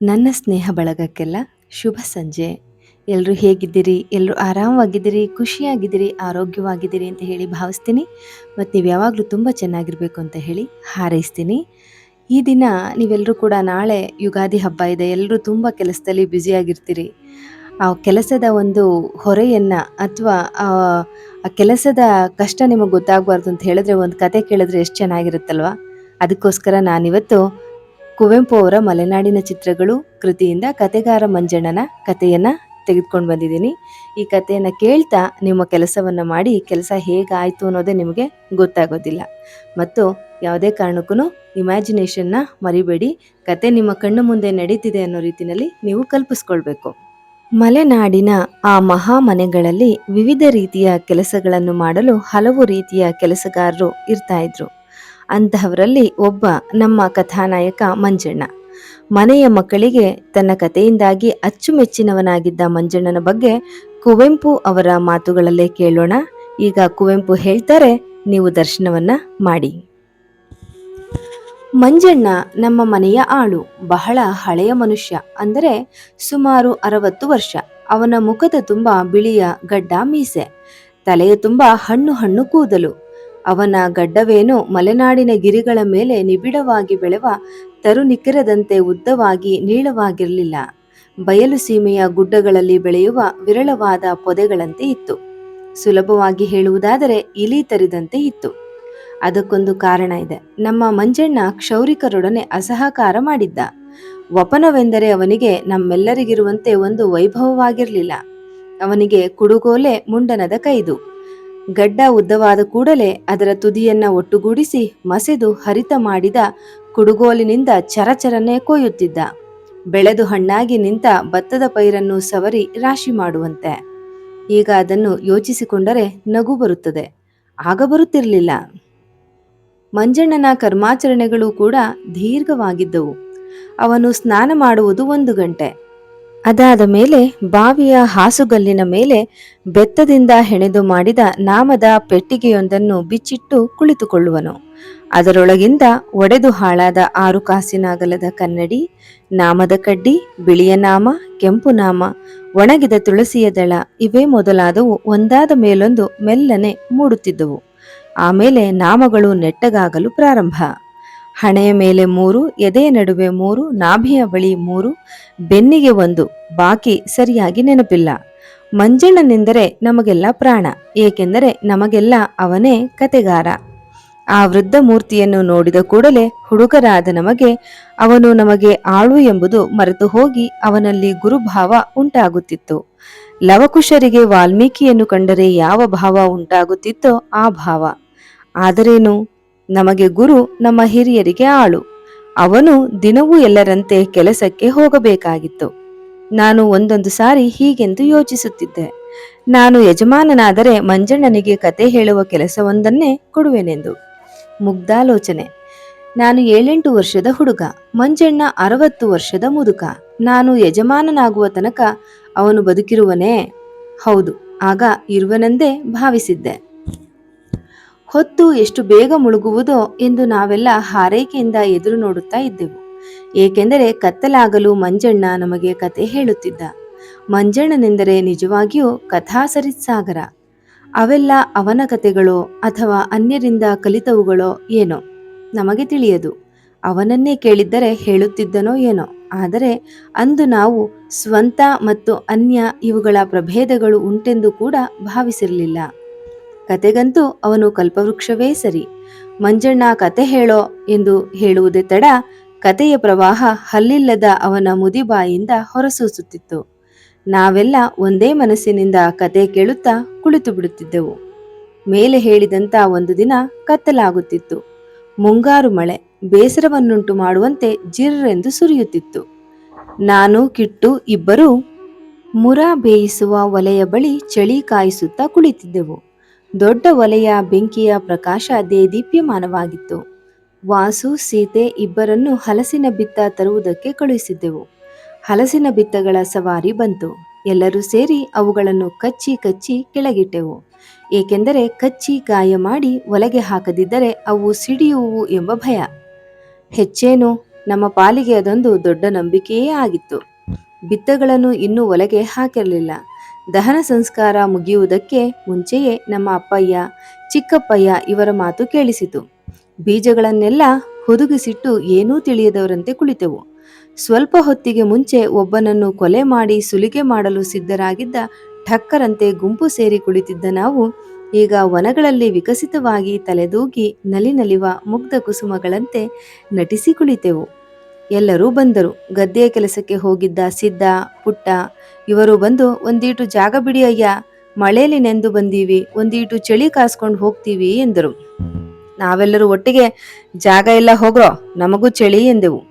ನನ್ನ ಸ್ನೇಹ ಬಳಗಕ್ಕೆಲ್ಲ ಶುಭ ಸಂಜೆ. ಎಲ್ಲರೂ ಹೇಗಿದ್ದೀರಿ? ಎಲ್ಲರೂ ಆರಾಮವಾಗಿದ್ದೀರಿ? ಖುಷಿಯಾಗಿದ್ದೀರಿ? ಆರೋಗ್ಯವಾಗಿದ್ದೀರಿ ಅಂತ ಹೇಳಿ ಭಾವಿಸ್ತೀನಿ. ಮತ್ತು ನೀವು ಯಾವಾಗಲೂ ತುಂಬ ಚೆನ್ನಾಗಿರಬೇಕು ಅಂತ ಹೇಳಿ ಹಾರೈಸ್ತೀನಿ. ಈ ದಿನ ನೀವೆಲ್ಲರೂ ಕೂಡ ನಾಳೆ ಯುಗಾದಿ ಹಬ್ಬ ಇದೆ. ಎಲ್ಲರೂ ತುಂಬ ಕೆಲಸದಲ್ಲಿ ಬ್ಯುಸಿಯಾಗಿರ್ತೀರಿ. ಆ ಕೆಲಸದ ಒಂದು ಹೊರೆಯನ್ನು ಅಥವಾ ಆ ಕೆಲಸದ ಕಷ್ಟ ನಿಮಗೆ ಗೊತ್ತಾಗಬಾರ್ದು ಅಂತ ಹೇಳಿದ್ರೆ ಒಂದು ಕತೆ ಕೇಳಿದ್ರೆ ಎಷ್ಟು ಚೆನ್ನಾಗಿರುತ್ತಲ್ವ? ಅದಕ್ಕೋಸ್ಕರ ನಾನಿವತ್ತು ಕುವೆಂಪು ಅವರ ಮಲೆನಾಡಿನ ಚಿತ್ರಗಳು ಕೃತಿಯಿಂದ ಕತೆಗಾರ ಮಂಜಣ್ಣನ ಕಥೆಯನ್ನ ತೆಗೆದುಕೊಂಡು ಬಂದಿದ್ದೀನಿ. ಈ ಕಥೆಯನ್ನ ಕೇಳ್ತಾ ನಿಮ್ಮ ಕೆಲಸವನ್ನ ಮಾಡಿ ಕೆಲಸ ಹೇಗಾಯಿತು ಅನ್ನೋದೇ ನಿಮಗೆ ಗೊತ್ತಾಗೋದಿಲ್ಲ. ಮತ್ತು ಯಾವುದೇ ಕಾರಣಕ್ಕೂ ಇಮ್ಯಾಜಿನೇಷನ್ನ ಮರಿಬೇಡಿ. ಕತೆ ನಿಮ್ಮ ಕಣ್ಣು ಮುಂದೆ ನಡೀತಿದೆ ಅನ್ನೋ ರೀತಿಯಲ್ಲಿ ನೀವು ಕಲ್ಪಿಸ್ಕೊಳ್ಬೇಕು. ಮಲೆನಾಡಿನ ಆ ಮಹಾ ಮನೆಗಳಲ್ಲಿ ವಿವಿಧ ರೀತಿಯ ಕೆಲಸಗಳನ್ನು ಮಾಡಲು ಹಲವು ರೀತಿಯ ಕೆಲಸಗಾರರು ಇರ್ತಾ ಇದ್ರು. ಅಂತಹವರಲ್ಲಿ ಒಬ್ಬ ನಮ್ಮ ಕಥಾನಾಯಕ ಮಂಜಣ್ಣ. ಮನೆಯ ಮಕ್ಕಳಿಗೆ ತನ್ನ ಕಥೆಯಿಂದಾಗಿ ಅಚ್ಚುಮೆಚ್ಚಿನವನಾಗಿದ್ದ ಮಂಜಣ್ಣನ ಬಗ್ಗೆ ಕುವೆಂಪು ಅವರ ಮಾತುಗಳಲ್ಲೇ ಕೇಳೋಣ. ಈಗ ಕುವೆಂಪು ಹೇಳ್ತಾರೆ, ನೀವು ದರ್ಶನವನ್ನ ಮಾಡಿ. ಮಂಜಣ್ಣ ನಮ್ಮ ಮನೆಯ ಆಳು, ಬಹಳ ಹಳೆಯ ಮನುಷ್ಯ, ಅಂದರೆ ಸುಮಾರು ಅರವತ್ತು ವರ್ಷ. ಅವನ ಮುಖದ ತುಂಬ ಬಿಳಿಯ ಗಡ್ಡ ಮೀಸೆ. ತಲೆಯ ತುಂಬ ಹಣ್ಣು ಹಣ್ಣು ಕೂದಲು. ಅವನ ಗಡ್ಡವೇನು ಮಲೆನಾಡಿನ ಗಿರಿಗಳ ಮೇಲೆ ನಿಬಿಡವಾಗಿ ಬೆಳೆವ ತರುನಿಕ್ಕಿರದಂತೆ ಉದ್ದವಾಗಿ ನೀಳವಾಗಿರಲಿಲ್ಲ. ಬಯಲು ಸೀಮೆಯ ಗುಡ್ಡಗಳಲ್ಲಿ ಬೆಳೆಯುವ ವಿರಳವಾದ ಪೊದೆಗಳಂತೆ ಇತ್ತು. ಸುಲಭವಾಗಿ ಹೇಳುವುದಾದರೆ ಇಲಿ ತರಿದಂತೆ ಇತ್ತು. ಅದಕ್ಕೊಂದು ಕಾರಣ ಇದೆ. ನಮ್ಮ ಮಂಜಣ್ಣ ಕ್ಷೌರಿಕರೊಡನೆ ಅಸಹಕಾರ ಮಾಡಿದ್ದ. ವಪನವೆಂದರೆ ಅವನಿಗೆ ನಮ್ಮೆಲ್ಲರಿಗಿರುವಂತೆ ಒಂದು ವೈಭವವಾಗಿರಲಿಲ್ಲ. ಅವನಿಗೆ ಕುಡುಗೋಲೆ, ಮುಂಡನದ ಕೈದು. ಗಡ್ಡ ಉದ್ದವಾದ ಕೂಡಲೇ ಅದರ ತುದಿಯನ್ನ ಒಟ್ಟುಗೂಡಿಸಿ ಮಸೆದು ಹರಿತ ಮಾಡಿದ ಕುಡುಗೋಲಿನಿಂದ ಚರಚರನೆ ಕೊಯ್ಯುತ್ತಿದ್ದ. ಬೆಳೆದು ಹಣ್ಣಾಗಿ ನಿಂತ ಭತ್ತದ ಪೈರನ್ನು ಸವರಿ ರಾಶಿ ಮಾಡುವಂತೆ. ಈಗ ಅದನ್ನು ಯೋಚಿಸಿಕೊಂಡರೆ ನಗು ಬರುತ್ತದೆ. ಆಗ ಬರುತ್ತಿರಲಿಲ್ಲ. ಮಂಜಣ್ಣನ ಕರ್ಮಾಚರಣೆಗಳು ಕೂಡ ದೀರ್ಘವಾಗಿದ್ದವು. ಅವನು ಸ್ನಾನ ಮಾಡುವುದು ಒಂದು ಗಂಟೆ. ಅದಾದ ಮೇಲೆ ಬಾವಿಯ ಹಾಸುಗಲ್ಲಿನ ಮೇಲೆ ಬೆತ್ತದಿಂದ ಹೆಣೆದು ಮಾಡಿದ ನಾಮದ ಪೆಟ್ಟಿಗೆಯೊಂದನ್ನು ಬಿಚ್ಚಿಟ್ಟು ಕುಳಿತುಕೊಳ್ಳುವನು. ಅದರೊಳಗಿಂದ ಒಡೆದು ಹಾಳಾದ ಆರು ಕಾಸಿನಾಗಲದ ಕನ್ನಡಿ, ನಾಮದ ಕಡ್ಡಿ, ಬಿಳಿಯ ನಾಮ, ಕೆಂಪು ನಾಮ, ಒಣಗಿದ ತುಳಸಿಯ ದಳ ಇವೇ ಮೊದಲಾದವು ಒಂದಾದ ಮೇಲೊಂದು ಮೆಲ್ಲನೆ ಮೂಡುತ್ತಿದ್ದವು. ಆಮೇಲೆ ನಾಮಗಳು ನೆಟ್ಟಗಾಗಲು ಪ್ರಾರಂಭ. ಹಣೆಯ ಮೇಲೆ ಮೂರು, ಎದೆಯ ನಡುವೆ ಮೂರು, ನಾಭಿಯ ಬಳಿ ಮೂರು, ಬೆನ್ನಿಗೆ ಒಂದು, ಬಾಕಿ ಸರಿಯಾಗಿ ನೆನಪಿಲ್ಲ. ಮಂಜಣ್ಣನೆಂದರೆ ನಮಗೆಲ್ಲ ಪ್ರಾಣ, ಏಕೆಂದರೆ ನಮಗೆಲ್ಲ ಅವನೇ ಕತೆಗಾರ ಆ ವೃದ್ಧ ಮೂರ್ತಿಯನ್ನು ನೋಡಿದ ಕೂಡಲೇ ಹುಡುಗರಾದ ನಮಗೆ, ಅವನು ನಮಗೆ ಆಳು ಎಂಬುದು ಮರೆತು ಹೋಗಿ ಅವನಲ್ಲಿ ಗುರುಭಾವ ಉಂಟಾಗುತ್ತಿತ್ತು. ಲವಕುಶರಿಗೆ ವಾಲ್ಮೀಕಿಯನ್ನು ಕಂಡರೆ ಯಾವ ಭಾವ ಉಂಟಾಗುತ್ತಿತ್ತೋ ಆ ಭಾವ. ಆದರೇನು? ನಮಗೆ ಗುರು ನಮ್ಮ ಹಿರಿಯರಿಗೆ ಆಳು. ಅವನು ದಿನವೂ ಎಲ್ಲರಂತೆ ಕೆಲಸಕ್ಕೆ ಹೋಗಬೇಕಾಗಿತ್ತು. ನಾನು ಒಂದೊಂದು ಸಾರಿ ಹೀಗೆಂದು ಯೋಚಿಸುತ್ತಿದ್ದೆ. ನಾನು ಯಜಮಾನನಾದರೆ ಮಂಜಣ್ಣನಿಗೆ ಕತೆ ಹೇಳುವ ಕೆಲಸವೊಂದನ್ನೇ ಕೊಡುವೆನೆಂದು. ಮುಗ್ಧಾಲೋಚನೆ. ನಾನು ಏಳೆಂಟು ವರ್ಷದ ಹುಡುಗ, ಮಂಜಣ್ಣ ಅರವತ್ತು ವರ್ಷದ ಮುದುಕ. ನಾನು ಯಜಮಾನನಾಗುವ ತನಕ ಅವನು ಬದುಕಿರುವನೇ? ಹೌದು, ಆಗ ಇರುವನೆಂದೇ ಭಾವಿಸಿದ್ದೆ. ಹೊತ್ತು ಎಷ್ಟು ಬೇಗ ಮುಳುಗುವುದೋ ಎಂದು ನಾವೆಲ್ಲ ಹಾರೈಕೆಯಿಂದ ಎದುರು ನೋಡುತ್ತಾ ಇದ್ದೆವು. ಏಕೆಂದರೆ ಕತ್ತಲಾಗಲು ಮಂಜಣ್ಣ ನಮಗೆ ಕತೆ ಹೇಳುತ್ತಿದ್ದ. ಮಂಜಣ್ಣನೆಂದರೆ ನಿಜವಾಗಿಯೂ ಕಥಾಸರಿತ್ಸಾಗರ. ಅವೆಲ್ಲ ಅವನ ಕತೆಗಳೋ ಅಥವಾ ಅನ್ಯರಿಂದ ಕಲಿತವುಗಳೋ ಏನೋ? ನಮಗೆ ತಿಳಿಯದು. ಅವನನ್ನೇ ಕೇಳಿದ್ದರೆ ಹೇಳುತ್ತಿದ್ದನೋ ಏನೋ? ಆದರೆ ಅಂದು ನಾವು ಸ್ವಂತ ಮತ್ತು ಅನ್ಯ ಇವುಗಳ ಪ್ರಭೇದಗಳು ಉಂಟೆಂದು ಕೂಡ ಭಾವಿಸಿರಲಿಲ್ಲ. ಕತೆಗಂತೂ ಅವನು ಕಲ್ಪವೃಕ್ಷವೇ ಸರಿ. ಮಂಜಣ್ಣ ಕತೆ ಹೇಳೋ ಎಂದು ಹೇಳುವುದೇ ತಡ ಕತೆಯ ಪ್ರವಾಹ ಹಲ್ಲಿಲ್ಲದ ಅವನ ಮುದಿಬಾಯಿಂದ ಹೊರಸೂಸುತ್ತಿತ್ತು. ನಾವೆಲ್ಲ ಒಂದೇ ಮನಸ್ಸಿನಿಂದ ಕತೆ ಕೇಳುತ್ತಾ ಕುಳಿತು ಬಿಡುತ್ತಿದ್ದೆವು. ಮೇಲೆ ಹೇಳಿದಂತ ಒಂದು ದಿನ ಕತ್ತಲಾಗುತ್ತಿತ್ತು. ಮುಂಗಾರು ಮಳೆ, ಬೇಸರವನ್ನುಂಟು ಮಾಡುವಂತೆ ಜಿರ್ರೆಂದು ಸುರಿಯುತ್ತಿತ್ತು. ನಾನು, ಕಿಟ್ಟು ಇಬ್ಬರೂ ಮುರ ಬೇಯಿಸುವ ಒಲೆಯ ಬಳಿ ಚಳಿ ಕಾಯಿಸುತ್ತಾ ಕುಳಿತಿದ್ದೆವು. ದೊಡ್ಡ ಒಲೆಯ ಬೆಂಕಿಯ ಪ್ರಕಾಶ ದೇದೀಪ್ಯಮಾನವಾಗಿತ್ತು ವಾಸು, ಸೀತೆ ಇಬ್ಬರನ್ನು ಹಲಸಿನ ಬಿತ್ತ ತರುವುದಕ್ಕೆ ಕಳುಹಿಸಿದ್ದೆವು. ಹಲಸಿನ ಬಿತ್ತಗಳ ಸವಾರಿ ಬಂತು. ಎಲ್ಲರೂ ಸೇರಿ ಅವುಗಳನ್ನು ಕಚ್ಚಿ ಕಚ್ಚಿ ಕೆಳಗಿಟ್ಟೆವು. ಏಕೆಂದರೆ ಕಚ್ಚಿ ಗಾಯ ಮಾಡಿ ಒಲೆಗೆ ಹಾಕದಿದ್ದರೆ ಅವು ಸಿಡಿಯುವು ಎಂಬ ಭಯ. ಹೆಚ್ಚೇನು, ನಮ್ಮ ಪಾಲಿಗೆ ಅದೊಂದು ದೊಡ್ಡ ನಂಬಿಕೆಯೇ ಆಗಿತ್ತು. ಬಿತ್ತಗಳನ್ನು ಇನ್ನೂ ಒಲೆಗೆ ಹಾಕಿರಲಿಲ್ಲ. ದಹನ ಸಂಸ್ಕಾರ ಮುಗಿಯುವುದಕ್ಕೆ ಮುಂಚೆಯೇ ನಮ್ಮ ಅಪ್ಪಯ್ಯ, ಚಿಕ್ಕಪ್ಪಯ್ಯ ಇವರ ಮಾತು ಕೇಳಿಸಿತು. ಬೀಜಗಳನ್ನೆಲ್ಲ ಹುದುಗಿಸಿಟ್ಟು ಏನೂ ತಿಳಿಯದವರಂತೆ ಕುಳಿತೆವು. ಸ್ವಲ್ಪ ಹೊತ್ತಿಗೆ ಮುಂಚೆ ಒಬ್ಬನನ್ನು ಕೊಲೆ ಮಾಡಿ ಸುಲಿಗೆ ಮಾಡಲು ಸಿದ್ಧರಾಗಿದ್ದ ಠಕ್ಕರಂತೆ ಗುಂಪು ಸೇರಿ ಕುಳಿತಿದ್ದ ನಾವು, ಈಗ ವನಗಳಲ್ಲಿ ವಿಕಸಿತವಾಗಿ ತಲೆದೂಗಿ ನಲಿ ನಲಿವ ಮುಗ್ಧ ಕುಸುಮಗಳಂತೆ ನಟಿಸಿ ಕುಳಿತೆವು. ಎಲ್ಲರೂ ಬಂದರು. ಗದ್ದೆಯ ಕೆಲಸಕ್ಕೆ ಹೋಗಿದ್ದ ಸಿದ್ದ, ಪುಟ್ಟ ಇವರು ಬಂದು, ಒಂದೀಟು ಜಾಗ ಬಿಡಿ ಅಯ್ಯ ಮಳೆಯಲ್ಲಿ ನೆಂದು ಬಂದೀವಿ, ಒಂದೀಟು ಚಳಿ ಕಾಸ್ಕೊಂಡು ಹೋಗ್ತೀವಿ ಎಂದರು. ನಾವೆಲ್ಲರೂ ಒಟ್ಟಿಗೆ, ಜಾಗ ಎಲ್ಲ ಹೋಗ್ರೋ, ನಮಗೂ ಚಳಿ ಎಂದೆವು.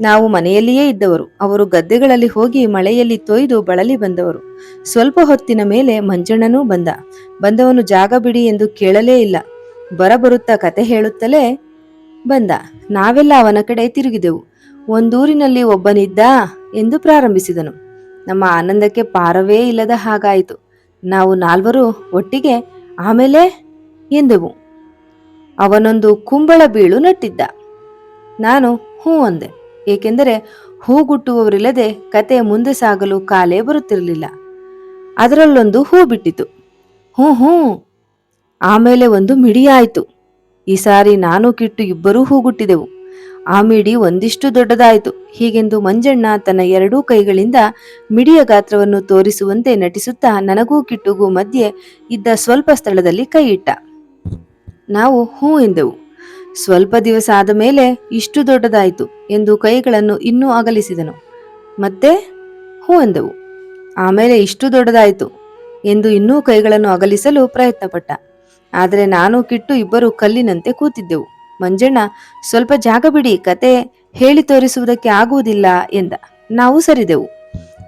ನಾವು ಮನೆಯಲ್ಲಿಯೇ ಇದ್ದವರು. ಅವರು ಗದ್ದೆಗಳಲ್ಲಿ ಹೋಗಿ ಮಳೆಯಲ್ಲಿ ತೊಯ್ದು ಬಳಲಿ ಬಂದವರು. ಸ್ವಲ್ಪ ಹೊತ್ತಿನ ಮೇಲೆ ಮಂಜಣ್ಣನೂ ಬಂದ. ಬಂದವನು, ಜಾಗ ಬಿಡಿ ಎಂದು ಕೇಳಲೇ ಇಲ್ಲ. ಬರಬರುತ್ತಾ ಕತೆ ಹೇಳುತ್ತಲೇ ಬಂದ. ನಾವೆಲ್ಲ ಅವನ ಕಡೆ ತಿರುಗಿದೆವು. ಒಂದೂರಿನಲ್ಲಿ ಒಬ್ಬನಿದ್ದ ಎಂದು ಪ್ರಾರಂಭಿಸಿದನು. ನಮ್ಮ ಆನಂದಕ್ಕೆ ಪಾರವೇ ಇಲ್ಲದ ಹಾಗಾಯಿತು. ನಾವು ನಾಲ್ವರು ಒಟ್ಟಿಗೆ ಆಮೇಲೆ ಎಂದೆವು. ಅವನೊಂದು ಕುಂಬಳ ಬೀಳು ನಟ್ಟಿದ್ದ. ನಾನು ಹೂ ಅಂದೆ. ಏಕೆಂದರೆ ಹೂ ಗುಟ್ಟುವವರಿಲ್ಲದೆ ಕತೆ ಮುಂದೆ ಸಾಗಲು ಕಾಲೇ ಬರುತ್ತಿರಲಿಲ್ಲ. ಅದರಲ್ಲೊಂದು ಹೂ ಬಿಟ್ಟಿತು. ಹ್ಞೂ ಹ್ಞೂ ಆಮೇಲೆ ಒಂದು ಮಿಡಿಯಾಯಿತು. ಈ ಸಾರಿ ನಾನು ಕಿಟ್ಟು ಇಬ್ಬರೂ ಹೂಗುಟ್ಟಿದೆವು ಆ ಮಿಡಿ ಒಂದಿಷ್ಟು ದೊಡ್ಡದಾಯಿತು. ಹೀಗೆಂದು ಮಂಜಣ್ಣ ತನ್ನ ಎರಡೂ ಕೈಗಳಿಂದ ಮಿಡಿಯ ಗಾತ್ರವನ್ನು ತೋರಿಸುವಂತೆ ನಟಿಸುತ್ತಾ ನನಗೂ ಕಿಟ್ಟುಗೂ ಮಧ್ಯೆ ಇದ್ದ ಸ್ವಲ್ಪ ಸ್ಥಳದಲ್ಲಿ ಕೈ ಇಟ್ಟ. ನಾವು ಹೂ ಎಂದೆವು. ಸ್ವಲ್ಪ ದಿವಸ ಆದ ಮೇಲೆ ಇಷ್ಟು ದೊಡ್ಡದಾಯಿತು ಎಂದು ಕೈಗಳನ್ನು ಇನ್ನೂ ಅಗಲಿಸಿದನು. ಮತ್ತೆ ಹೂ ಎಂದೆವು. ಆಮೇಲೆ ಇಷ್ಟು ದೊಡ್ಡದಾಯಿತು ಎಂದು ಇನ್ನೂ ಕೈಗಳನ್ನು ಅಗಲಿಸಲು ಪ್ರಯತ್ನಪಟ್ಟ. ಆದರೆ ನಾನು ಕಿಟ್ಟು ಇಬ್ಬರು ಕಲ್ಲಿನಂತೆ ಕೂತಿದ್ದೆವು. ಮಂಜಣ್ಣ, ಸ್ವಲ್ಪ ಜಾಗ ಬಿಡಿ, ಕತೆ ಹೇಳಿ ತೋರಿಸುವುದಕ್ಕೆ ಆಗುವುದಿಲ್ಲ ಎಂದ. ನಾವು ಸರಿದೆವು.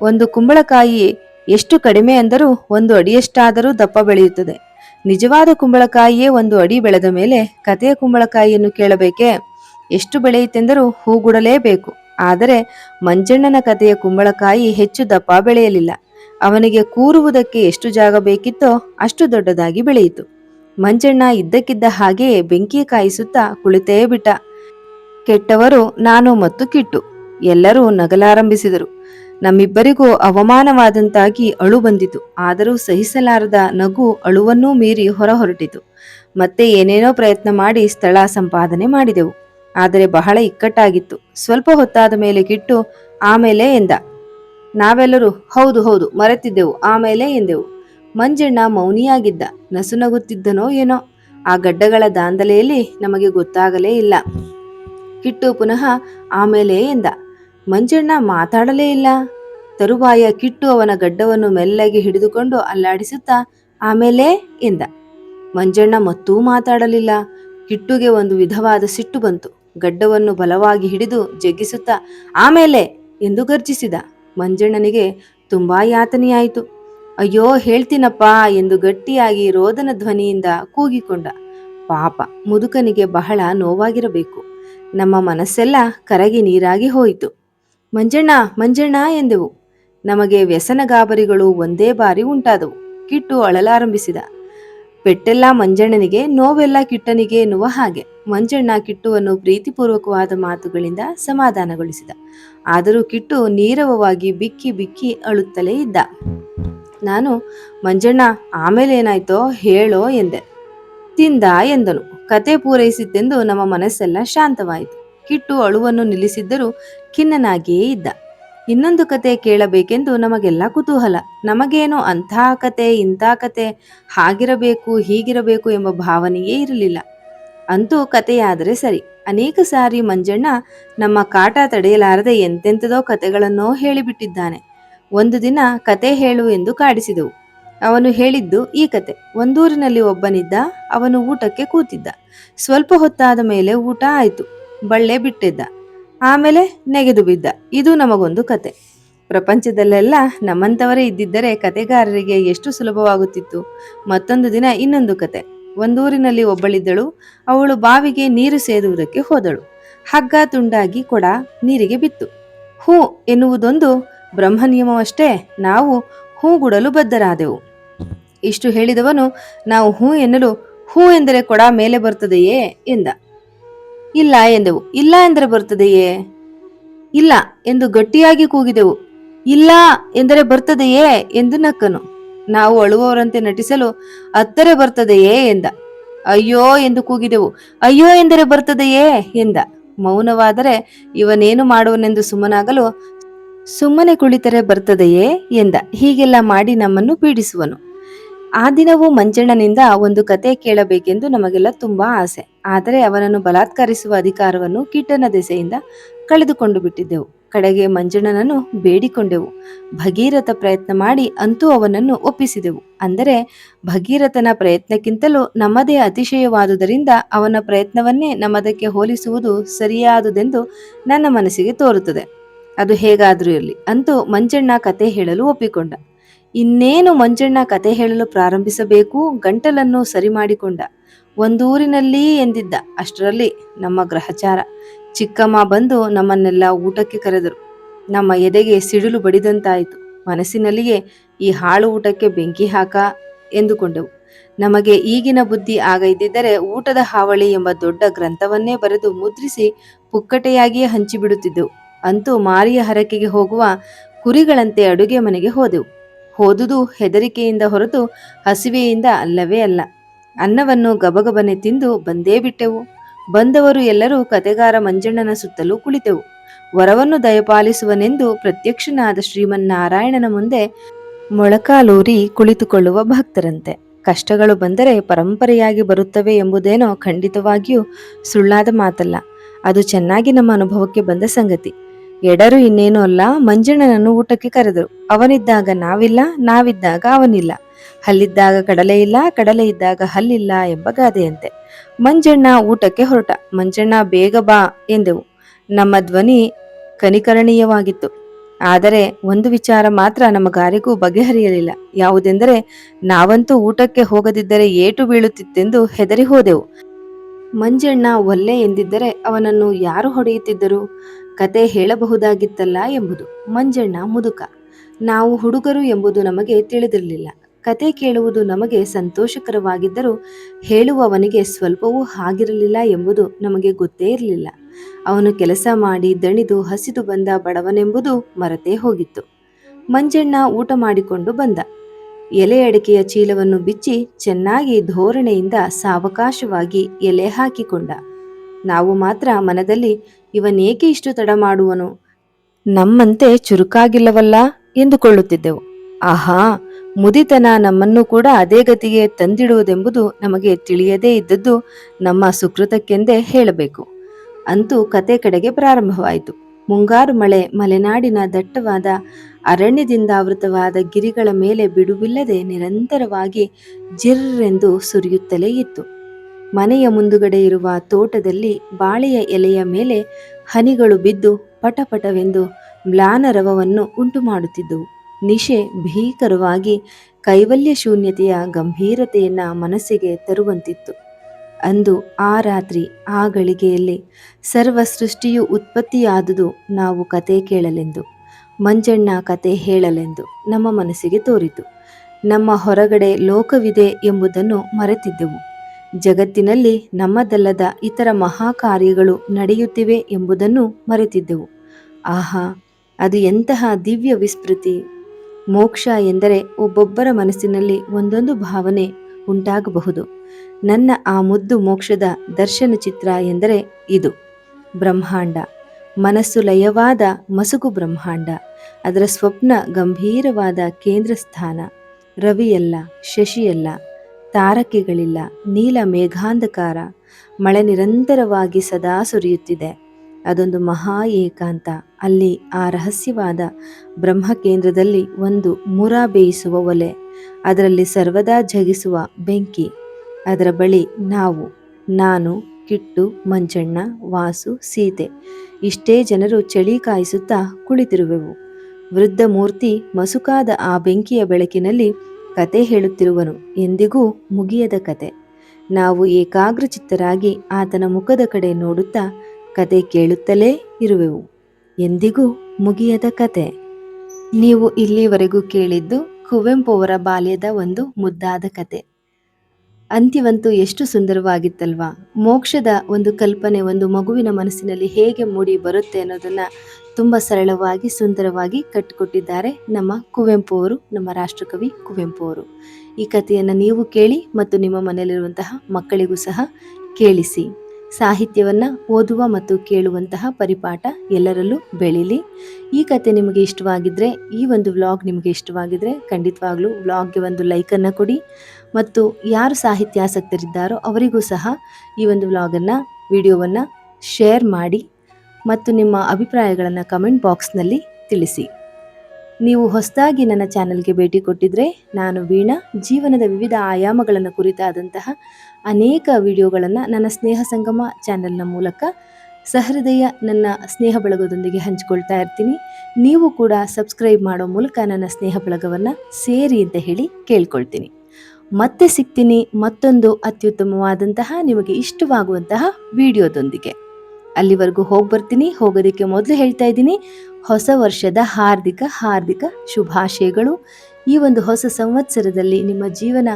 ಒಂದು ಕುಂಬಳಕಾಯಿ ಎಷ್ಟು ಕಡಿಮೆ ಅಂದರೂ ಒಂದು ಅಡಿಯಷ್ಟಾದರೂ ದಪ್ಪ ಬೆಳೆಯುತ್ತದೆ. ನಿಜವಾದ ಕುಂಬಳಕಾಯಿಯೇ ಒಂದು ಅಡಿ ಬೆಳೆದ ಮೇಲೆ ಕತೆಯ ಕುಂಬಳಕಾಯಿಯನ್ನು ಕೇಳಬೇಕೆ? ಎಷ್ಟು ಬೆಳೆಯಿತೆಂದರೂ ಹೂಗುಡಲೇಬೇಕು. ಆದರೆ ಮಂಜಣ್ಣನ ಕತೆಯ ಕುಂಬಳಕಾಯಿ ಹೆಚ್ಚು ದಪ್ಪ ಬೆಳೆಯಲಿಲ್ಲ. ಅವನಿಗೆ ಕೂರುವುದಕ್ಕೆ ಎಷ್ಟು ಜಾಗ ಬೇಕಿತ್ತೋ ಅಷ್ಟು ದೊಡ್ಡದಾಗಿ ಬೆಳೆಯಿತು. ಮಂಜಣ್ಣ ಇದ್ದಕ್ಕಿದ್ದ ಹಾಗೆಯೇ ಬೆಂಕಿ ಕಾಯಿಸುತ್ತಾ ಕುಳಿತೇ ಬಿಟ್ಟ. ಕೆಟ್ಟವರು ನಾನು ಮತ್ತು ಕಿಟ್ಟು. ಎಲ್ಲರೂ ನಗಲಾರಂಭಿಸಿದರು. ನಮ್ಮಿಬ್ಬರಿಗೂ ಅವಮಾನವಾದಂತಾಗಿ ಅಳು ಬಂದಿತು. ಆದರೂ ಸಹಿಸಲಾರದ ನಗು ಅಳುವನ್ನೂ ಮೀರಿ ಹೊರ ಹೊರಟಿತು ಮತ್ತೆ ಏನೇನೋ ಪ್ರಯತ್ನ ಮಾಡಿ ಸ್ಥಳ ಸಂಪಾದನೆ ಮಾಡಿದೆವು. ಆದರೆ ಬಹಳ ಇಕ್ಕಟ್ಟಾಗಿತ್ತು. ಸ್ವಲ್ಪ ಹೊತ್ತಾದ ಮೇಲೆ ಕಿಟ್ಟು ಆಮೇಲೆ ಎಂದ? ನಾವೆಲ್ಲರೂ, ಹೌದು ಹೌದು, ಮರೆತಿದ್ದೆವು. ಆಮೇಲೆ ಎಂದೆವು. ಮಂಜಣ್ಣ ಮೌನಿಯಾಗಿದ್ದ. ನಸುನಗುತ್ತಿದ್ದನೋ ಏನೋ. ಆ ಗಡ್ಡಗಳ ದಾಂಧಲೆಯಲ್ಲಿ ನಮಗೆ ಗೊತ್ತಾಗಲೇ ಇಲ್ಲ. ಕಿಟ್ಟು ಪುನಃ ಆಮೇಲೆ ಎಂದ. ಮಂಜಣ್ಣ ಮಾತಾಡಲೇ ಇಲ್ಲ. ತರುವಾಯ ಕಿಟ್ಟು ಅವನ ಗಡ್ಡವನ್ನು ಮೆಲ್ಲಗೆ ಹಿಡಿದುಕೊಂಡು ಅಲ್ಲಾಡಿಸುತ್ತಾ ಆಮೇಲೆ ಎಂದ. ಮಂಜಣ್ಣ ಮತ್ತೂ ಮಾತಾಡಲಿಲ್ಲ. ಕಿಟ್ಟುಗೆ ಒಂದು ವಿಧವಾದ ಸಿಟ್ಟು ಬಂತು. ಗಡ್ಡವನ್ನು ಬಲವಾಗಿ ಹಿಡಿದು ಜಗ್ಗಿಸುತ್ತಾ ಆಮೇಲೆ ಎಂದು ಗರ್ಜಿಸಿದ. ಮಂಜಣ್ಣನಿಗೆ ತುಂಬಾ ಯಾತನೆಯಾಯಿತು. ಅಯ್ಯೋ, ಹೇಳ್ತೀನಪ್ಪ ಎಂದು ಗಟ್ಟಿಯಾಗಿ ರೋದನ ಧ್ವನಿಯಿಂದ ಕೂಗಿಕೊಂಡ. ಪಾಪ, ಮುದುಕನಿಗೆ ಬಹಳ ನೋವಾಗಿರಬೇಕು. ನಮ್ಮ ಮನಸ್ಸೆಲ್ಲ ಕರಗಿ ನೀರಾಗಿ ಹೋಯಿತು. ಮಂಜಣ್ಣ ಮಂಜಣ್ಣ ಎಂದೆವು. ನಮಗೆ ವ್ಯಸನ ಗಾಬರಿಗಳು ಒಂದೇ ಬಾರಿ ಉಂಟಾದವು. ಕಿಟ್ಟು ಅಳಲಾರಂಭಿಸಿದ. ಪೆಟ್ಟೆಲ್ಲ ಮಂಜಣ್ಣನಿಗೆ, ನೋವೆಲ್ಲ ಕಿಟ್ಟನಿಗೆ ಎನ್ನುವ ಹಾಗೆ. ಮಂಜಣ್ಣ ಕಿಟ್ಟುವನ್ನು ಪ್ರೀತಿಪೂರ್ವಕವಾದ ಮಾತುಗಳಿಂದ ಸಮಾಧಾನಗೊಳಿಸಿದ. ಆದರೂ ಕಿಟ್ಟು ನೀರವವಾಗಿ ಬಿಕ್ಕಿ ಬಿಕ್ಕಿ ಅಳುತ್ತಲೇ ಇದ್ದ. ನಾನು, ಮಂಜಣ್ಣ, ಆಮೇಲೆ ಏನಾಯ್ತೋ ಹೇಳೋ ಎಂದೆ. ತಿಂದ ಎಂದನು. ಕತೆ ಪೂರೈಸಿದ್ದೆಂದು ನಮ್ಮ ಮನಸ್ಸೆಲ್ಲ ಶಾಂತವಾಯಿತು. ಕಿಟ್ಟು ಅಳುವನ್ನು ನಿಲ್ಲಿಸಿದ್ದರೂ ಖಿನ್ನನಾಗಿಯೇ ಇದ್ದ. ಇನ್ನೊಂದು ಕತೆ ಕೇಳಬೇಕೆಂದು ನಮಗೆಲ್ಲ ಕುತೂಹಲ. ನಮಗೇನೋ ಅಂಥ ಕತೆ, ಇಂಥ ಕತೆ, ಹಾಗಿರಬೇಕು, ಹೀಗಿರಬೇಕು ಎಂಬ ಭಾವನೆಯೇ ಇರಲಿಲ್ಲ. ಅಂತೂ ಕತೆಯಾದರೆ ಸರಿ. ಅನೇಕ ಸಾರಿ ಮಂಜಣ್ಣ ನಮ್ಮ ಕಾಟ ತಡೆಯಲಾರದೆ ಎಂತೆಂಥದೋ ಕತೆಗಳನ್ನೋ ಹೇಳಿಬಿಟ್ಟಿದ್ದಾನೆ. ಒಂದು ದಿನ ಕತೆ ಹೇಳು ಎಂದು ಕಾಡಿಸಿದೆವು. ಅವನು ಹೇಳಿದ್ದು ಈ ಕತೆ. ಒಂದೂರಿನಲ್ಲಿ ಒಬ್ಬನಿದ್ದ, ಅವನು ಊಟಕ್ಕೆ ಕೂತಿದ್ದ. ಸ್ವಲ್ಪ ಹೊತ್ತಾದ ಮೇಲೆ ಊಟ ಆಯಿತು. ಬಳ್ಳೆ ಬಿಟ್ಟಿದ್ದ. ಆಮೇಲೆ ನೆಗೆದು ಬಿದ್ದ. ಇದು ನಮಗೊಂದು ಕತೆ. ಪ್ರಪಂಚದಲ್ಲೆಲ್ಲ ನಮ್ಮಂಥವರೇ ಇದ್ದಿದ್ದರೆ ಕತೆಗಾರರಿಗೆ ಎಷ್ಟು ಸುಲಭವಾಗುತ್ತಿತ್ತು? ಮತ್ತೊಂದು ದಿನ ಇನ್ನೊಂದು ಕತೆ. ಒಂದೂರಿನಲ್ಲಿ ಒಬ್ಬಳಿದ್ದಳು. ಅವಳು ಬಾವಿಗೆ ನೀರು ಸೇದುವುದಕ್ಕೆ ಹೋದಳು. ಹಗ್ಗ ತುಂಡಾಗಿ ಕೊಡ ನೀರಿಗೆ ಬಿತ್ತು. ಹೂ ಎನ್ನುವುದೊಂದು ಬ್ರಹ್ಮ ನಿಯಮವಷ್ಟೇ ನಾವು ಹೂಗುಡಲು ಬದ್ಧರಾದೆವು. ಇಷ್ಟು ಹೇಳಿದವನು, ನಾವು ಹೂ ಎನ್ನಲು ಹೂ ಎಂದರೆ ಕೊಡ ಮೇಲೆ ಬರ್ತದೆಯೇ ಎಂದ. ಇಲ್ಲ ಎಂದೆವು. ಇಲ್ಲ ಎಂದರೆ ಬರ್ತದೆಯೇ ಇಲ್ಲ ಎಂದು ಗಟ್ಟಿಯಾಗಿ ಕೂಗಿದೆವು. ಇಲ್ಲ ಎಂದರೆ ಬರ್ತದೆಯೇ ಎಂದು ನಕ್ಕನು. ನಾವು ಅಳುವವರಂತೆ ನಟಿಸಲು ಅತ್ತರೆ ಬರ್ತದೆಯೇ ಎಂದ. ಅಯ್ಯೋ ಎಂದು ಕೂಗಿದೆವು. ಅಯ್ಯೋ ಎಂದರೆ ಬರ್ತದೆಯೇ ಎಂದ. ಮೌನವಾದರೆ ಇವನೇನು ಮಾಡುವನೆಂದು ಸುಮ್ಮನಾಗಲು ಸುಮ್ಮನೆ ಕುಳಿತರೆ ಬರ್ತದೆಯೇ ಎಂದ. ಹೀಗೆಲ್ಲ ಮಾಡಿ ನಮ್ಮನ್ನು ಪೀಡಿಸುವನು. ಆ ದಿನವೂ ಮಂಜಣ್ಣನಿಂದ ಒಂದು ಕತೆ ಕೇಳಬೇಕೆಂದು ನಮಗೆಲ್ಲ ತುಂಬಾ ಆಸೆ. ಆದರೆ ಅವನನ್ನು ಬಲಾತ್ಕರಿಸುವ ಅಧಿಕಾರವನ್ನು ಕಿಟ್ಟನ ದೆಸೆಯಿಂದ ಕಳೆದುಕೊಂಡು ಬಿಟ್ಟಿದ್ದೆವು. ಕಡೆಗೆ ಮಂಜಣ್ಣನನ್ನು ಬೇಡಿಕೊಂಡೆವು. ಭಗೀರಥ ಪ್ರಯತ್ನ ಮಾಡಿ ಅಂತೂ ಅವನನ್ನು ಒಪ್ಪಿಸಿದೆವು. ಅಂದರೆ, ಭಗೀರಥನ ಪ್ರಯತ್ನಕ್ಕಿಂತಲೂ ನಮ್ಮದೇ ಅತಿಶಯವಾದುದರಿಂದ ಅವನ ಪ್ರಯತ್ನವನ್ನೇ ನಮ್ಮದಕ್ಕೆ ಹೋಲಿಸುವುದು ಸರಿಯಾದುದೆಂದು ನನ್ನ ಮನಸ್ಸಿಗೆ ತೋರುತ್ತದೆ. ಅದು ಹೇಗಾದರೂ ಇರಲಿ ಅಂತೂ ಮಂಜಣ್ಣ ಕತೆ ಹೇಳಲು ಒಪ್ಪಿಕೊಂಡ. ಇನ್ನೇನು ಮಂಜಣ್ಣ ಕತೆ ಹೇಳಲು ಪ್ರಾರಂಭಿಸಬೇಕು? ಗಂಟಲನ್ನು ಸರಿ ಮಾಡಿಕೊಂಡ ಒಂದೂರಿನಲ್ಲಿ ಎಂದಿದ್ದ. ಅಷ್ಟರಲ್ಲಿ ನಮ್ಮ ಗ್ರಹಚಾರ. ಚಿಕ್ಕಮ್ಮ ಬಂದು ನಮ್ಮನ್ನೆಲ್ಲ ಊಟಕ್ಕೆ ಕರೆದರು. ನಮ್ಮ ಎದೆಗೆ ಸಿಡಿಲು ಬಡಿದಂತಾಯಿತು. ಮನಸ್ಸಿನಲ್ಲಿಯೇ ಈ ಹಾಳು ಊಟಕ್ಕೆ ಬೆಂಕಿ ಹಾಕ ಎಂದುಕೊಂಡೆವು. ನಮಗೆ ಈಗಿನ ಬುದ್ಧಿ ಆಗ ಇದ್ದಿದ್ದರೆ ಊಟದ ಹಾವಳಿ ಎಂಬ ದೊಡ್ಡ ಗ್ರಂಥವನ್ನೇ ಬರೆದು ಮುದ್ರಿಸಿ ಪುಕ್ಕಟೆಯಾಗಿಯೇ ಹಂಚಿಬಿಡುತ್ತಿದ್ದೆವು. ಅಂತೂ ಮಾರಿಯ ಹರಕೆಗೆ ಹೋಗುವ ಕುರಿಗಳಂತೆ ಅಡುಗೆ ಮನೆಗೆ ಹೋದೆವು. ಹೋದುದು ಹೆದರಿಕೆಯಿಂದ ಹೊರತು ಹಸಿವೆಯಿಂದ ಅಲ್ಲವೇ ಅಲ್ಲ. ಅನ್ನವನ್ನು ಗಬಗಬನೆ ತಿಂದು ಬಂದೇ ಬಿಟ್ಟೆವು. ಬಂದವರು ಎಲ್ಲರೂ ಕತೆಗಾರ ಮಂಜಣ್ಣನ ಸುತ್ತಲೂ ಕುಳಿತೆವು. ವರವನ್ನು ದಯಪಾಲಿಸುವನೆಂದು ಪ್ರತ್ಯಕ್ಷನಾದ ಶ್ರೀಮನ್ನಾರಾಯಣನ ಮುಂದೆ ಮೊಳಕಾಲೂರಿ ಕುಳಿತುಕೊಳ್ಳುವ ಭಕ್ತರಂತೆ. ಕಷ್ಟಗಳು ಬಂದರೆ ಪರಂಪರೆಯಾಗಿ ಬರುತ್ತವೆ ಎಂಬುದೇನೋ ಖಂಡಿತವಾಗಿಯೂ ಸುಳ್ಳಾದ ಮಾತಲ್ಲ. ಅದು ಚೆನ್ನಾಗಿ ನಮ್ಮ ಅನುಭವಕ್ಕೆ ಬಂದ ಸಂಗತಿ. ಎಡರು ಇನ್ನೇನೂ ಅಲ್ಲ, ಮಂಜಣ್ಣನನ್ನು ಊಟಕ್ಕೆ ಕರೆದರು. ಅವನಿದ್ದಾಗ ನಾವಿಲ್ಲ, ನಾವಿದ್ದಾಗ ಅವನಿಲ್ಲ. ಹಲ್ಲಿದ್ದಾಗ ಕಡಲೆ ಇಲ್ಲ, ಕಡಲೆ ಇದ್ದಾಗ ಹಲ್ಲಿಲ್ಲ ಎಂಬ ಗಾದೆಯಂತೆ. ಮಂಜಣ್ಣ ಊಟಕ್ಕೆ ಹೊರಟ. ಮಂಜಣ್ಣ, ಬೇಗ ಬಾ ಎಂದೆವು. ನಮ್ಮ ಧ್ವನಿ ಕನಿಕರಣೀಯವಾಗಿತ್ತು. ಆದರೆ ಒಂದು ವಿಚಾರ ಮಾತ್ರ ನಮ್ಮ ಗಾರಿಗೂ ಬಗೆಹರಿಯಲಿಲ್ಲ. ಯಾವುದೆಂದರೆ ನಾವಂತೂ ಊಟಕ್ಕೆ ಹೋಗದಿದ್ದರೆ ಏಟು ಬೀಳುತ್ತಿತ್ತೆಂದು ಹೆದರಿ ಹೋದೆವು. ಮಂಜಣ್ಣ ಒಲ್ಲೆ ಎಂದಿದ್ದರೆ ಅವನನ್ನು ಯಾರು ಹೊಡೆಯುತ್ತಿದ್ದರು? ಕತೆ ಹೇಳಬಹುದಾಗಿತ್ತಲ್ಲ ಎಂಬುದು ಮಂಜಣ್ಣ ಮುದುಕ. ನಾವು ಹುಡುಗರು ಎಂಬುದು ನಮಗೆ ತಿಳಿದಿರಲಿಲ್ಲ. ಕತೆ ಕೇಳುವುದು ನಮಗೆ ಸಂತೋಷಕರವಾಗಿದ್ದರೂ ಹೇಳುವವನಿಗೆ ಸ್ವಲ್ಪವೂ ಹಾಗಿರಲಿಲ್ಲ ಎಂಬುದು ನಮಗೆ ಗೊತ್ತೇ ಇರಲಿಲ್ಲ. ಅವನು ಕೆಲಸ ಮಾಡಿ ದಣಿದು ಹಸಿದು ಬಂದ ಬಡವನೆಂಬುದು ಮರೆತೇ ಹೋಗಿತ್ತು. ಮಂಜಣ್ಣ ಊಟ ಮಾಡಿಕೊಂಡು ಬಂದ. ಎಲೆ ಅಡಿಕೆಯ ಚೀಲವನ್ನು ಬಿಚ್ಚಿ ಚೆನ್ನಾಗಿ ಧೋರಣೆಯಿಂದ ಸಾವಕಾಶವಾಗಿ ಎಲೆ ಹಾಕಿಕೊಂಡ. ನಾವು ಮಾತ್ರ ಮನದಲ್ಲಿ ಇವನೇಕೆ ಇಷ್ಟು ತಡ ಮಾಡುವನು? ನಮ್ಮಂತೆ ಚುರುಕಾಗಿಲ್ಲವಲ್ಲ? ಎಂದುಕೊಳ್ಳುತ್ತಿದ್ದೆವು. ಆಹಾ! ಮುದಿತನ ನಮ್ಮನ್ನು ಕೂಡ ಅದೇ ಗತಿಗೆ ತಂದಿಡುವುದೆಂಬುದು ನಮಗೆ ತಿಳಿಯದೇ ಇದ್ದದ್ದು ನಮ್ಮ ಸುಕೃತಕ್ಕೆಂದೇ ಹೇಳಬೇಕು. ಅಂತೂ ಕತೆ ಕಡೆಗೆ ಪ್ರಾರಂಭವಾಯಿತು. ಮುಂಗಾರು ಮಳೆ ಮಲೆನಾಡಿನ ದಟ್ಟವಾದ ಅರಣ್ಯದಿಂದ ಆವೃತವಾದ ಗಿರಿಗಳ ಮೇಲೆ ಬಿಡುವಿಲ್ಲದೆ ನಿರಂತರವಾಗಿ ಜಿರ್ರೆಂದು ಸುರಿಯುತ್ತಲೇ ಇತ್ತು. ಮನೆಯ ಮುಂದುಗಡೆ ಇರುವ ತೋಟದಲ್ಲಿ ಬಾಳೆಯ ಎಲೆಯ ಮೇಲೆ ಹನಿಗಳು ಬಿದ್ದು ಪಟಪಟವೆಂದು ಮ್ಲಾನರವವನ್ನು ಉಂಟು ಮಾಡುತ್ತಿದ್ದವು ನಿಶೆ ಭೀಕರವಾಗಿ ಕೈವಲ್ಯ ಶೂನ್ಯತೆಯ ಗಂಭೀರತೆಯನ್ನ ಮನಸ್ಸಿಗೆ ತರುವಂತಿತ್ತು. ಅಂದು ಆ ರಾತ್ರಿ ಆ ಗಳಿಗೆಯಲ್ಲಿ ಸರ್ವ ಸೃಷ್ಟಿಯು ಉತ್ಪತ್ತಿಯಾದುದು ನಾವು ಕತೆ ಕೇಳಲೆಂದು, ಮಂಜಣ್ಣ ಕತೆ ಹೇಳಲೆಂದು ನಮ್ಮ ಮನಸ್ಸಿಗೆ ತೋರಿತು. ನಮ್ಮ ಹೊರಗಡೆ ಲೋಕವಿದೆ ಎಂಬುದನ್ನು ಮರೆತಿದ್ದೆವು. ಜಗತ್ತಿನಲ್ಲಿ ನಮ್ಮದಲ್ಲದ ಇತರ ಮಹಾ ಕಾರ್ಯಗಳು ನಡೆಯುತ್ತಿವೆ ಎಂಬುದನ್ನು ಮರೆತಿದ್ದೆವು. ಆಹಾ, ಅದು ಎಂತಹ ದಿವ್ಯ ವಿಸ್ಮೃತಿ! ಮೋಕ್ಷ ಎಂದರೆ ಒಬ್ಬೊಬ್ಬರ ಮನಸ್ಸಿನಲ್ಲಿ ಒಂದೊಂದು ಭಾವನೆ ಉಂಟಾಗಬಹುದು. ನನ್ನ ಆ ಮುದ್ದು ಮೋಕ್ಷದ ದರ್ಶನ ಚಿತ್ರ ಎಂದರೆ ಇದು. ಬ್ರಹ್ಮಾಂಡ. ಮನಸ್ಸು ಲಯವಾದ ಮಸುಕು ಬ್ರಹ್ಮಾಂಡ. ಅದರ ಸ್ವಪ್ನ ಗಂಭೀರವಾದ ಕೇಂದ್ರ ಸ್ಥಾನ. ರವಿಯಲ್ಲ, ಶಶಿಯಲ್ಲ, ತಾರಕೆಗಳಿಲ್ಲ, ನೀಲ ಮೇಘಾಂಧಕಾರ, ಮಳೆ ನಿರಂತರವಾಗಿ ಸದಾ ಸುರಿಯುತ್ತಿದೆ. ಅದೊಂದು ಮಹಾ ಏಕಾಂತ. ಅಲ್ಲಿ ಆ ರಹಸ್ಯವಾದ ಬ್ರಹ್ಮ ಕೇಂದ್ರದಲ್ಲಿ ಒಂದು ಮುರ ಬೇಯಿಸುವ ಒಲೆ, ಅದರಲ್ಲಿ ಸರ್ವದಾ ಜಗಿಸುವ ಬೆಂಕಿ, ಅದರ ಬಳಿ ನಾವು, ನಾನು, ಕಿಟ್ಟು, ಮಂಜಣ್ಣ, ವಾಸು, ಸೀತೆ ಇಷ್ಟೇ ಜನರು ಚಳಿ ಕಾಯಿಸುತ್ತಾ ಕುಳಿತಿರುವೆವು. ವೃದ್ಧ ಮೂರ್ತಿ ಮಸುಕಾದ ಆ ಬೆಂಕಿಯ ಬೆಳಕಿನಲ್ಲಿ ಕತೆ ಹೇಳುತ್ತಿರುವನು. ಎಂದಿಗೂ ಮುಗಿಯದ ಕತೆ. ನಾವು ಏಕಾಗ್ರಚಿತ್ತರಾಗಿ ಆತನ ಮುಖದ ಕಡೆ ನೋಡುತ್ತಾ ಕತೆ ಕೇಳುತ್ತಲೇ ಇರುವೆವು. ಎಂದಿಗೂ ಮುಗಿಯದ ಕತೆ. ನೀವು ಇಲ್ಲಿವರೆಗೂ ಕೇಳಿದ್ದು ಕುವೆಂಪು ಅವರ ಬಾಲ್ಯದ ಒಂದು ಮುದ್ದಾದ ಕತೆ. ಅಂತ್ಯವಂತೂ ಎಷ್ಟು ಸುಂದರವಾಗಿತ್ತಲ್ವಾ? ಮೋಕ್ಷದ ಒಂದು ಕಲ್ಪನೆ ಒಂದು ಮಗುವಿನ ಮನಸ್ಸಿನಲ್ಲಿ ಹೇಗೆ ಮೂಡಿ ಬರುತ್ತೆ ಅನ್ನೋದನ್ನ ತುಂಬ ಸರಳವಾಗಿ, ಸುಂದರವಾಗಿ ಕಟ್ಟಿಕೊಟ್ಟಿದ್ದಾರೆ ನಮ್ಮ ಕುವೆಂಪು ಅವರು, ನಮ್ಮ ರಾಷ್ಟ್ರಕವಿ ಕುವೆಂಪು ಅವರು. ಈ ಕಥೆಯನ್ನು ನೀವು ಕೇಳಿ ಮತ್ತು ನಿಮ್ಮ ಮನೆಯಲ್ಲಿರುವಂತಹ ಮಕ್ಕಳಿಗೂ ಸಹ ಕೇಳಿಸಿ. ಸಾಹಿತ್ಯವನ್ನು ಓದುವ ಮತ್ತು ಕೇಳುವಂತಹ ಪರಿಪಾಠ ಎಲ್ಲರಲ್ಲೂ ಬೆಳೀಲಿ. ಈ ಕತೆ ನಿಮಗೆ ಇಷ್ಟವಾಗಿದ್ದರೆ ಈ ಒಂದು ವ್ಲಾಗ್ ನಿಮಗೆ ಇಷ್ಟವಾಗಿದ್ದರೆ ಖಂಡಿತವಾಗ್ಲೂ ವ್ಲಾಗ್ಗೆ ಒಂದು ಲೈಕನ್ನು ಕೊಡಿ. ಮತ್ತು ಯಾರು ಸಾಹಿತ್ಯಾಸಕ್ತರಿದ್ದಾರೋ ಅವರಿಗೂ ಸಹ ಈ ಒಂದು ವ್ಲಾಗನ್ನು, ವಿಡಿಯೋವನ್ನು ಶೇರ್ ಮಾಡಿ ಮತ್ತು ನಿಮ್ಮ ಅಭಿಪ್ರಾಯಗಳನ್ನು ಕಮೆಂಟ್ ಬಾಕ್ಸ್ನಲ್ಲಿ ತಿಳಿಸಿ. ನೀವು ಹೊಸದಾಗಿ ನನ್ನ ಚಾನಲ್ಗೆ ಭೇಟಿ ಕೊಟ್ಟಿದ್ರೆ ನಾನು ವೀಣಾ. ಜೀವನದ ವಿವಿಧ ಆಯಾಮಗಳನ್ನು ಕುರಿತಾದಂತಹ ಅನೇಕ ವಿಡಿಯೋಗಳನ್ನು ನನ್ನ ಸ್ನೇಹ ಸಂಗಮ ಚಾನೆಲ್ನ ಮೂಲಕ ಸಹೃದಯ ನನ್ನ ಸ್ನೇಹ ಬಳಗದೊಂದಿಗೆ ಹಂಚಿಕೊಳ್ತಾ ಇರ್ತೀನಿ. ನೀವು ಕೂಡ ಸಬ್ಸ್ಕ್ರೈಬ್ ಮಾಡೋ ಮೂಲಕ ನನ್ನ ಸ್ನೇಹ ಬಳಗವನ್ನು ಸೇರಿ ಅಂತ ಹೇಳಿ ಕೇಳ್ಕೊಳ್ತೀನಿ. ಮತ್ತೆ ಸಿಗ್ತೀನಿ ಮತ್ತೊಂದು ಅತ್ಯುತ್ತಮವಾದಂತಹ, ನಿಮಗೆ ಇಷ್ಟವಾಗುವಂತಹ ವಿಡಿಯೋದೊಂದಿಗೆ. ಅಲ್ಲಿವರೆಗೂ ಹೋಗಿ ಬರ್ತೀನಿ. ಹೋಗೋದಕ್ಕೆ ಮೊದಲು ಹೇಳ್ತಾ ಇದ್ದೀನಿ, ಹೊಸ ವರ್ಷದ ಹಾರ್ದಿಕ ಹಾರ್ದಿಕ ಶುಭಾಶಯಗಳು. ಈ ಒಂದು ಹೊಸ ಸಂವತ್ಸರದಲ್ಲಿ ನಿಮ್ಮ ಜೀವನ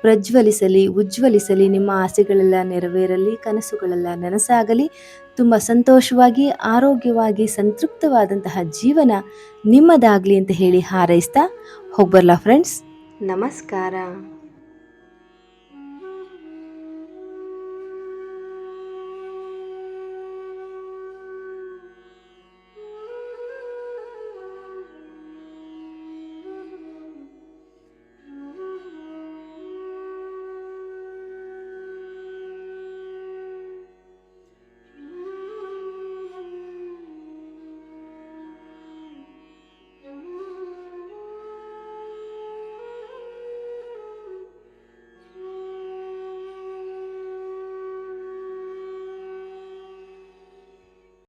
ಪ್ರಜ್ವಲಿಸಲಿ, ಉಜ್ವಲಿಸಲಿ, ನಿಮ್ಮ ಆಸೆಗಳೆಲ್ಲ ನೆರವೇರಲಿ, ಕನಸುಗಳೆಲ್ಲ ನನಸಾಗಲಿ. ತುಂಬ ಸಂತೋಷವಾಗಿ, ಆರೋಗ್ಯವಾಗಿ, ಸಂತೃಪ್ತವಾದಂತಹ ಜೀವನ ನಿಮ್ಮದಾಗಲಿ ಅಂತ ಹೇಳಿ ಹಾರೈಸ್ತಾ ಹೋಗ್ಬರ್ಲಾ ಫ್ರೆಂಡ್ಸ್ ನಮಸ್ಕಾರ.